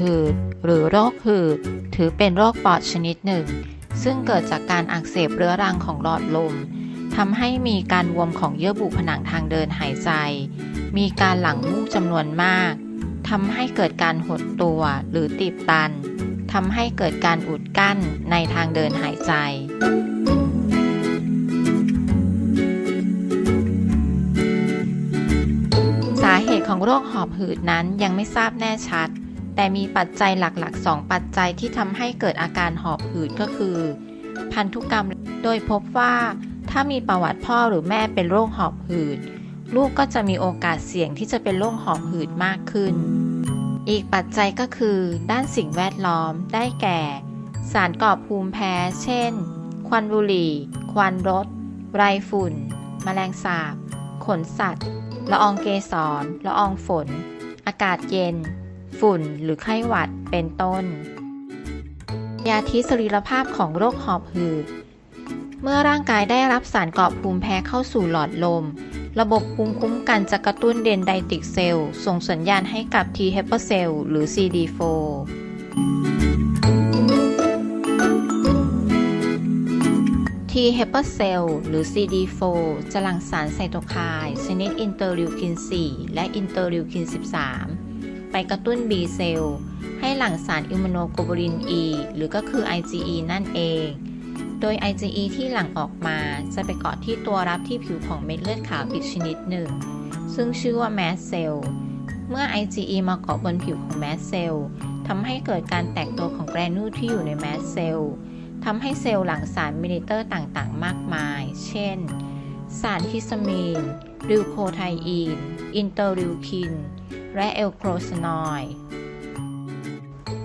หืดหรือโรคหืดถือเป็นโรคปอดชนิดหนึ่ง ซึ่งเกิดจากการอักเสบเรื้อรังของหลอดลมทำให้มีการบวมของเยื่อบุผนังทางเดินหายใจ มีการหลั่งมูกจำนวนมากทำให้เกิดการหดตัวหรือตีบตันทำให้เกิดการอุดกั้นในทางเดินหายใจ สาเหตุของโรคหอบหืดนั้นยังไม่ทราบแน่ชัด แต่มีปัจจัยหลักๆ 2 ปัจจัยที่ทำให้เกิดอาการหอบหืดก็คือ พันธุกรรม โดยพบว่า ถ้ามีประวัติพ่อหรือแม่เป็นโรคหอบหืด ลูกก็จะมีโอกาสเสี่ยงที่จะเป็นโรคหอบหืดมากขึ้น อีกปัจจัยก็คือ ด้านสิ่งแวดล้อม ได้แก่ สารก่อภูมิแพ้ เช่น ควันบุหรี่ ควันรถ ไรฝุ่น แมลงสาบ ขนสัตว์ ละอองเกสร ละอองฝน อากาศเย็น ฝุ่นหรือไข้หวัดเป็นต้น ยาทิสรีรภาพของโรคหอบหืด เมื่อร่างกายได้รับสารก่อภูมิแพ้เข้าสู่หลอดลม ระบบภูมิคุ้มกันจะกระตุ้นเดนไดติกเซลล์ส่งสัญญาณให้กับ T helper cell หรือ CD4 T helper cell หรือ CD4 จะหลั่งสารไซโตไคน์ชนิดอินเตอร์ลิวคิน 4 และอินเตอร์ลิวคิน 13 ไปกระตุ้น B เซลล์ให้หลั่งสารอิมมูโนโกลบูลิน E หรือก็คือ IgE นั่นเอง โดย IgE ที่หลั่งออกมาจะไปเกาะที่ตัวรับที่ผิวของเม็ดเลือดขาวอีกชนิดหนึ่ง ซึ่งชื่อว่า mast cell เมื่อ IgE มาเกาะบนผิวของ mast cell ทำให้เกิดการแตกตัวของแกรนูลที่อยู่ใน mast cell ทำให้เซลล์หลั่งสารมิลิเตอร์ต่างๆ มากมาย เช่น สารฮิสตามีนริวโคไทอีน อินเตอร์ลิวคิน และเอลโครซานอยด์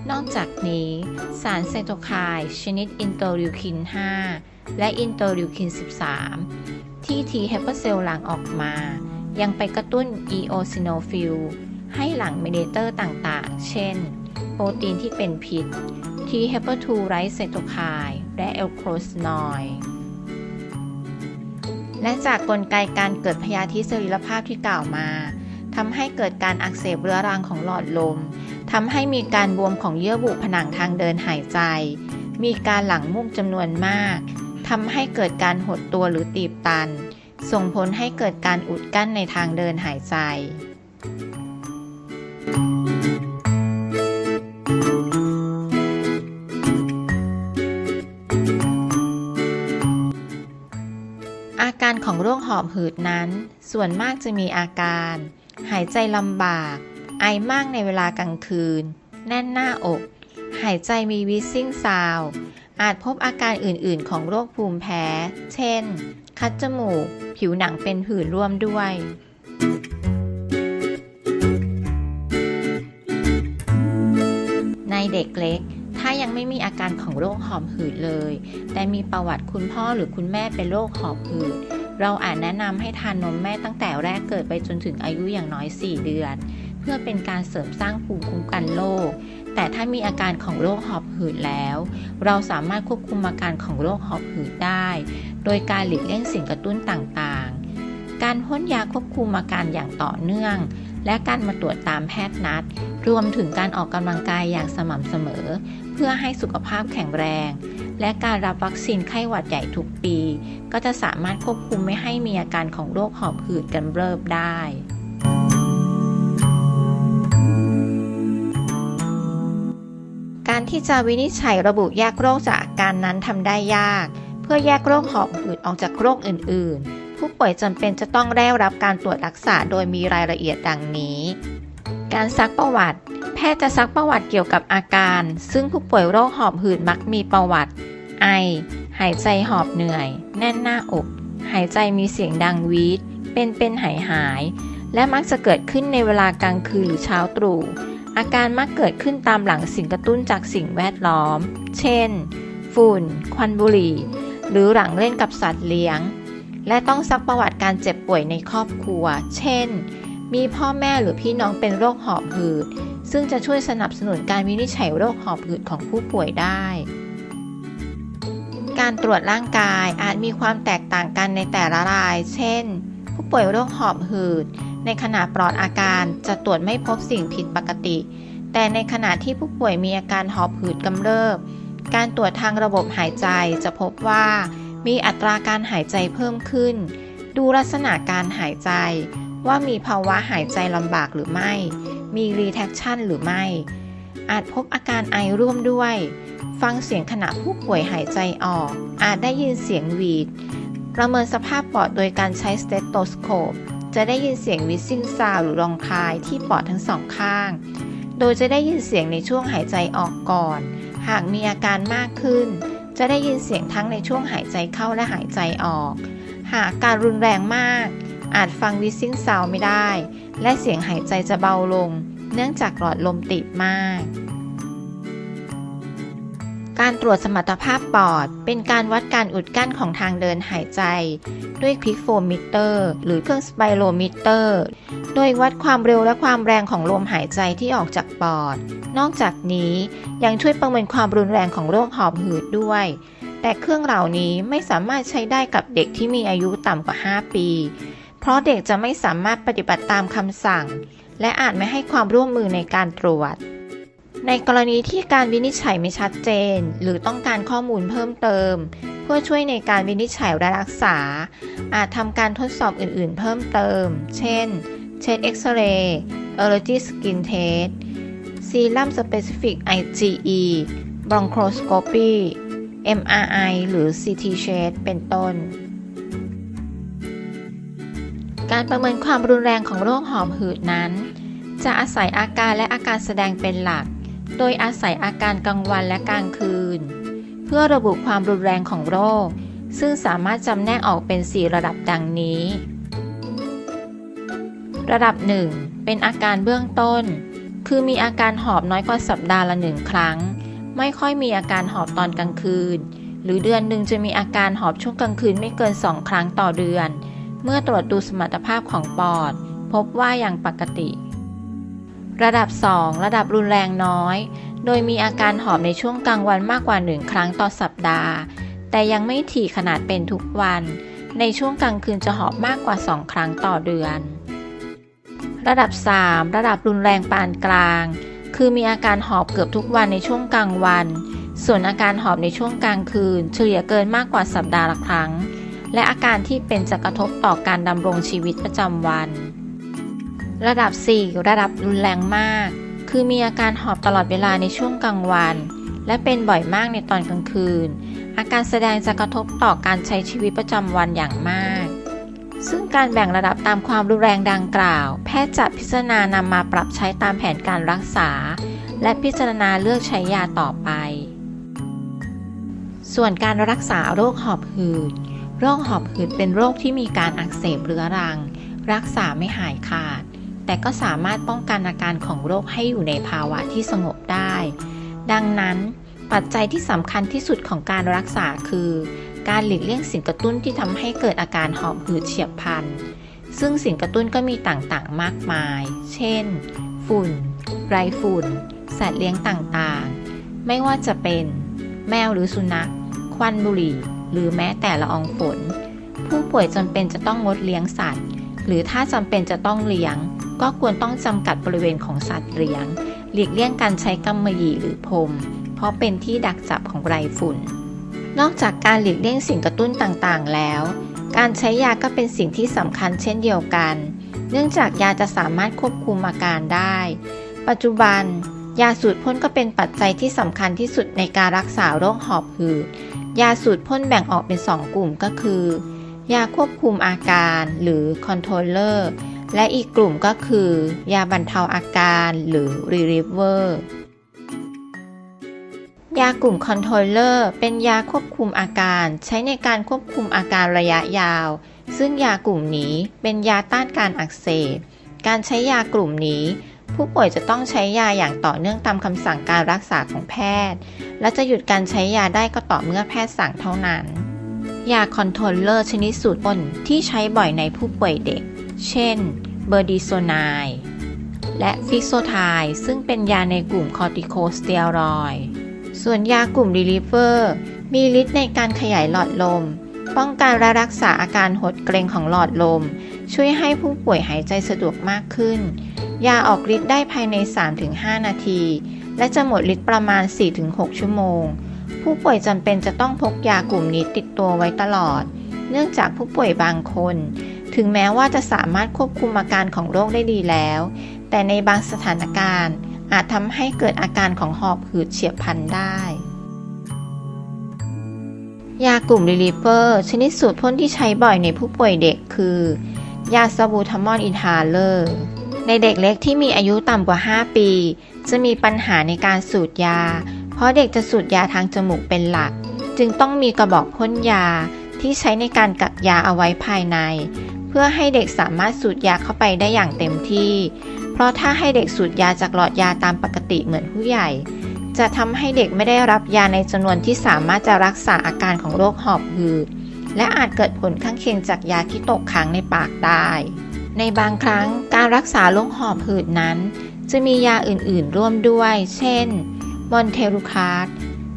นอกจากนี้ สารไซโตไคน์ชนิดอินเตร์ลิวคิน 5 และอินเตร์ลิวคิน 13 ที่ T helper cell หลั่งออกมา ยังไปกระตุ้น e o s i n o p h i l ให้หลั่งเมดิเตอร์ต่างๆ เช่น โปรตีนที่เป็นพิษที่ helper 2ไรไซโตไคน์และเอลโครซานอยด์และจากกลไกการเกิดพยาธิสรีรภาพที่กล่าวมาำให้เกิดการอักเสบเรื้อรังของหลอดลมทำให้มีการบวมของเยื่อบุผนังทางเดินหายใจ มีการหลั่งมูกจำนวนมากทำให้เกิดการหดตัวหรือตีบตัน ส่งผลให้เกิดการอุดกั้นในทางเดินหายใจ อาการของโรคหอบหืดนั้น ส่วนมากจะมีอาการ หายใจลำบาก ไอมากในเวลากลางคืน แน่นหน้าอก หายใจมีวิซิ่งซาว อาจพบอาการอื่นๆ ของโรคภูมิแพ้ เช่น คัดจมูก ผิวหนังเป็นผื่นร่วมด้วยในเด็กเล็ก ถ้ายังไม่มีอาการของโรคหอบหืดเลย แต่มีประวัติคุณพ่อหรือคุณแม่เป็นโรคหอบหืด เราอาจแนะนำให้ทานนมแม่ตั้งแต่แรกเกิดไปจนถึงอายุอย่างน้อย 4 เดือน เพื่อเป็นการเสริมสร้างภูมิคุ้มกันโรคแต่ถ้ามีอาการของโรคหอบหืดแล้ว เราสามารถควบคุมอาการของโรคหอบหืดได้ โดยการหลีกเลี่ยงสิ่งกระตุ้นต่างๆ การพ่นยาควบคุมอาการอย่างต่อเนื่อง และการมาตรวจตามแพทย์นัด รวมถึงการออกกำลังกายอย่างสม่ำเสมอ เพื่อให้สุขภาพแข็งแรง และการรับวัคซีนไข้หวัดใหญ่ทุกปี ก็จะสามารถควบคุมไม่ให้มีอาการของโรคหอบหืดกันเริบได้การที่จะวินิจฉัยระบุแยกโรคจากอาการนั้นทำได้ยาก เพื่อแยกโรคหอบหืดออกจากโรคอื่น ๆ ผู้ป่วยจำเป็นจะต้องได้รับการตรวจรักษาโดยมีรายละเอียดดังนี้ การซักประวัติ พทย์จะซักประวัติเกี่ยวกับอาการ ซึ่งผู้ป่วยโรคหอบหืดมักมีประวัติ ไอ หายใจหอบเหนื่อย แน่นหน้าอก หายใจมีเสียงดังวีดเป็นเป็นหายหาย และมักจะเกิดขึ้นในเวลากลางคืนหรือเช้าตรู่ อาการมักเกิดขึ้นตามหลังสิ่งกระตุ้นจากสิ่งแวดล้อม เช่น ฝุ่น ควันบุหรี่ หรือหลังเล่นกับสัตว์เลี้ยง และต้องซักประวัติการเจ็บป่วยในครอบครัว เช่น มีพ่อแม่หรือพี่น้องเป็นโรคหอบหืด ซึ่งจะช่วยสนับสนุนการวินิจฉัยโรคหอบหืดของผู้ป่วยได้ การตรวจร่างกายอาจมีความแตกต่างกันในแต่ละราย เช่น ผู้ป่วยโรคหอบหืด ในขณะปลอดอาการจะตรวจไม่พบสิ่งผิดปกติ แต่ในขณะที่ผู้ป่วยมีอาการหอบหืดกำเริบ การตรวจทางระบบหายใจจะพบว่า มีอัตราการหายใจเพิ่มขึ้น ดูลักษณะการหายใจ ว่ามีภาวะหายใจลำบากหรือไม่ มี retraction หรือไม่ อาจพบอาการไอร่วมด้วย ฟังเสียงขณะผู้ป่วยหายใจออก อาจได้ยินเสียงหวีด ประเมินสภาพปอดโดยการใช้สเตตโตสโคป จะได้ยินเสียงวิซิ่งซาวหรือรองคายที่ปอดทั้งสองข้าง โดยจะได้ยินเสียงในช่วงหายใจออกก่อน หากมีอาการมากขึ้น จะได้ยินเสียงทั้งในช่วงหายใจเข้าและหายใจออก หากการรุนแรงมาก อาจฟังวิซิ่งซาวไม่ได้ และเสียงหายใจจะเบาลง เนื่องจากหลอดลมติดมาก การตรวจสมรรถภาพปอด เป็นการวัดการอุดกั้นของทางเดินหายใจ ด้วยพิกโฟมิเตอร์ หรือเครื่องสไปโรมิเตอร์ โดยวัดความเร็วและความแรงของลมหายใจที่ออกจากปอด นอกจากนี้ยังช่วยประเมินความรุนแรงของโรคหอบหืดด้วยแต่เครื่องเหล่านี้ไม่สามารถใช้ได้กับเด็กที่มีอายุต่ำกว่า 5 ปี เพราะเด็กจะไม่สามารถปฏิบัติตามคำสั่ง และอาจไม่ให้ความร่วมมือในการตรวจ ในกรณีที่การวินิจฉัยไม่ชัดเจน หรือต้องการข้อมูลเพิ่มเติม เพื่อช่วยในการวินิจฉัยและรักษา อาจทำการทดสอบอื่น ๆ เพิ่มเติม เช่น เช็ดเอ็กซเรย์ allergy skin test serum specific IgE bronchoscopy MRI หรือ CT s h a d เป็นต้น การประเมินความรุนแรงของโรคหอบหืดนั้น จะอาศัยอาการและอาการแสดงเป็นหลัก โดยอาศัยอาการกลางวันและกลางคืน เพื่อระบุความรุนแรงของโรค ซึ่งสามารถจำแนกออกเป็น 4 ระดับดังนี้ ระดับ 1 เป็นอาการเบื้องต้น คือมีอาการหอบน้อยกว่าสัปดาห์ละหนึ่งครั้ง ไม่ค่อยมีอาการหอบตอนกลางคืน หรือเดือนหนึ่งจะมีอาการหอบช่วงกลางคืนไม่เกิน 2 ครั้งต่อเดือน เมื่อตรวจดูสมรรถภาพของปอด พบว่าอยังปกติ ระดับ 2 ระดับรุนแรงน้อย โดยมีอาการหอบในช่วงกลางวันมากกว่า 1 ครั้งต่อสัปดาห์ แต่ยังไม่ถี่ขนาดเป็นทุกวัน ในช่วงกลางคืนจะหอบมากกว่า 2 ครั้งต่อเดือน ระดับ 3 ระดับรุนแรงปานกลาง คือมีอาการหอบเกือบทุกวันในช่วงกลางวัน ส่วนอาการหอบในช่วงกลางคืน เฉลี่ยเกินมากกว่าสัปดาห์ละครั้ง และอาการที่เป็นจะกระทบต่อการดำรงชีวิตประจำวัน ระดับ 4 ระดับรุนแรงมาก คือมีอาการหอบตลอดเวลาในช่วงกลางวัน และเป็นบ่อยมากในตอนกลางคืน อาการแสดงจะกระทบต่อการใช้ชีวิตประจำวันอย่างมาก ซึ่งการแบ่งระดับตามความรุนแรงดังกล่าว แพทย์จะพิจารณานำมาปรับใช้ตามแผนการรักษา และพิจารณาเลือกใช้ยาต่อไป ส่วนการรักษาโรคหอบหืด โรคหอบหืดเป็นโรคที่มีการอักเสบเรื้อรัง รักษาไม่หายขาด แต่ก็สามารถป้องกันอาการของโรคให้อยู่ในภาวะที่สงบได้ ดังนั้น ปัจจัยที่สำคัญที่สุดของการรักษาคือ การหลีกเลี่ยงสิ่งกระตุ้นที่ทำให้เกิดอาการหอบหืดเฉียบพลัน ซึ่งสิ่งกระตุ้นก็มีต่างๆ มากมาย เช่น ฝุ่น ไรฝุ่น สัตว์เลี้ยงต่างๆ ไม่ว่าจะเป็น แมวหรือสุนัข ควันบุหรี่ หรือแม้แต่ละอองฝน ผู้ป่วยจำเป็นจะต้องงดเลี้ยงสัตว์ หรือถ้าจำเป็นจะต้องเลี้ยง ก็ควรต้องจำกัดบริเวณของสัตว์เลี้ยง หลีกเลี่ยงการใช้กำมะหยี่หรือพรม เพราะเป็นที่ดักจับของไรฝุ่น นอกจากการหลีกเลี่ยงสิ่งกระตุ้นต่างๆ แล้ว การใช้ยาก็เป็นสิ่งที่สำคัญเช่นเดียวกัน เนื่องจากยาจะสามารถควบคุมอาการได้ ปัจจุบันยาสูตรพ่นก็เป็นปัจจัยที่สำคัญที่สุดในการรักษาโรคหอบหืด ยาสูตรพ่นแบ่งออกเป็น 2 กลุ่มก็คือ ยาควบคุมอาการหรือ controller และอีกกลุ่มก็คือ ยาบรรเทาอาการหรือ reliever ยากลุ่มคอนโทรลเลอร์เป็นยาควบคุมอาการใช้ในการควบคุมอาการระยะยาว ซึ่งยากลุ่มนี้เป็นยาต้านการอักเสบ การใช้ยากลุ่มนี้ ผู้ป่วยจะต้องใช้ยาอย่างต่อเนื่องตามคำสั่งการรักษาของแพทย์ และจะหยุดการใช้ยาได้ก็ต่อเมื่อแพทย์สั่งเท่านั้น ยาคอนโทรลเลอร์ชนิดสูตรพ่นที่ใช้บ่อยในผู้ป่วยเด็ก เช่น เบอร์ดีโซไนและฟิกโซไทซึ่งเป็นยาในกลุ่มคอร์ติโคสเตียรอย ส่วนยากลุ่ม Reliever มีฤทธิ์ในการขยายหลอดลม ป้องกันและรักษาอาการหดเกร็งของหลอดลม ช่วยให้ผู้ป่วยหายใจสะดวกมากขึ้น ยาออกฤทธิ์ได้ภายใน 3-5 นาที และจะหมดฤทธิ์ประมาณ 4-6 ชั่วโมง ผู้ป่วยจำเป็นจะต้องพกยากลุ่มนี้ติดตัวไว้ตลอด เนื่องจากผู้ป่วยบางคน ถึงแม้ว่าจะสามารถควบคุมอาการของโรคได้ดีแล้ว แต่ในบางสถานการณ์ อาจทำให้เกิดอาการของหอบหืดเฉียบพลันได้ยากลุ่มลิลิเฟอร์ ชนิดสูตรพ่นที่ใช้บ่อยในผู้ป่วยเด็กคือ ยาสบูทามอนอินฮาเลอร์ในเด็กเล็กที่มีอายุต่ำกว่า 5 ปี จะมีปัญหาในการสูดยา เพราะเด็กจะสูดยาทางจมูกเป็นหลัก จึงต้องมีกระบอกพ่นยาที่ใช้ในการกักยาเอาไว้ภายใน เพื่อให้เด็กสามารถสูดยาเข้าไปได้อย่างเต็มที่ เพราะถ้าให้เด็กสูดยาจากหลอดยาตามปกติเหมือนผู้ใหญ่ จะทำให้เด็กไม่ได้รับยาในจำนวนที่สามารถจะรักษาอาการของโรคหอบหืด และอาจเกิดผลข้างเคียงจากยาที่ตกค้างในปากได้ ในบางครั้งการรักษาโรคหอบหืดนั้น จะมียาอื่นๆร่วมด้วย เช่น มอนเทลูคาร์ด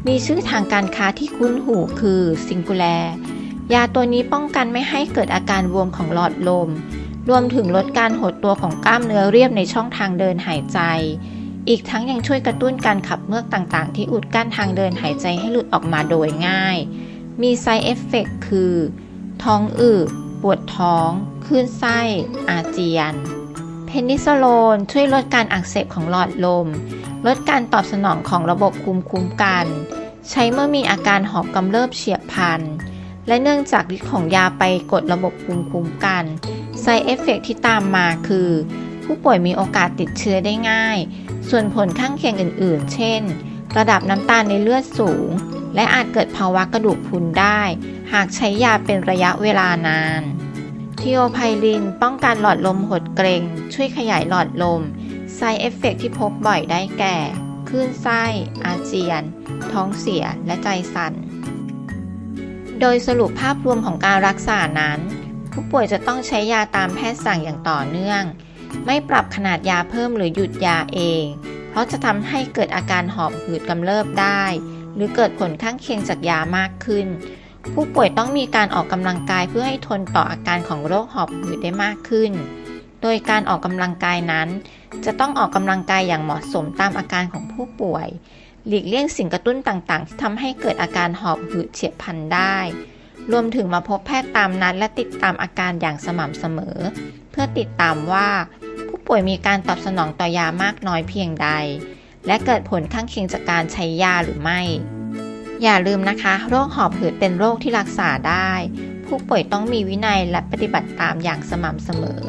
มีชื่อทางการค้าที่คุ้นหูคือซิงคูแล ยาตัวนี้ป้องกันไม่ให้เกิดอาการบวมของหลอดลม รวมถึงลดการหดตัวของกล้ามเนื้อเรียบในช่องทางเดินหายใจ อีกทั้งยังช่วยกระตุ้นการขับเมือกต่างๆ ที่อุดกั้นทางเดินหายใจให้หลุดออกมาโดยง่าย มีไซเอฟเฟกคือ ท้องอืดปวดท้อง คลื่นไส้ อาเจียน เพนิซิลลนช่วยลดการอักเสบของหลอดลม ลดการตอบสนองของระบบภูมิคุ้มกัน ใช้เมื่อมีอาการหอบกำเริบเฉียบพลัน และเนื่องจากฤทธิ์ของยาไปกดระบบภูมิคุ้มกัน ไซเอฟเฟกที่ตามมาคือ ผู้ป่วยมีโอกาสติดเชื้อได้ง่าย ส่วนผลข้างเคียงอื่น ๆ เช่น ระดับน้ำตาลในเลือดสูง และอาจเกิดภาวะกระดูกพรุนได้ หากใช้ยาเป็นระยะเวลานานทิโอไพลินป้องกันหลอดลมหดเกรง ช่วยขยายหลอดลมไซเอฟเฟกที่พบบ่อยได้แก่คลื่นไส้ อาเจียน ท้องเสียและใจสั่น โดยสรุปภาพรวมของการรักษานั้น ผู้ป่วยจะต้องใช้ยาตามแพทย์สั่งอย่างต่อเนื่อง ไม่ปรับขนาดยาเพิ่มหรือหยุดยาเอง เพราะจะทำให้เกิดอาการหอบหืดกำเริบได้ หรือเกิดผลข้างเคียงจากยามากขึ้น ผู้ป่วยต้องมีการออกกำลังกายเพื่อให้ทนต่ออาการของโรคหอบหืดได้มากขึ้น โดยการออกกำลังกายนั้น จะต้องออกกำลังกายอย่างเหมาะสมตามอาการของผู้ป่วย หลีกเลี่ยงสิ่งกระตุ้นต่างๆ ที่ทำให้เกิดอาการหอบหืดเฉียบพลันได้รวมถึงมาพบแพทย์ตามนัดและติดตามอาการอย่างสม่ำเสมอ เพื่อติดตามว่า ผู้ป่วยมีการตอบสนองต่อยามากน้อยเพียงใด และเกิดผลข้างเคียงจากการใช้ยาหรือไม่ อย่าลืมนะคะ โรคหอบหืดเป็นโรคที่รักษาได้ ผู้ป่วยต้องมีวินัยและปฏิบัติตามอย่างสม่ำเสมอ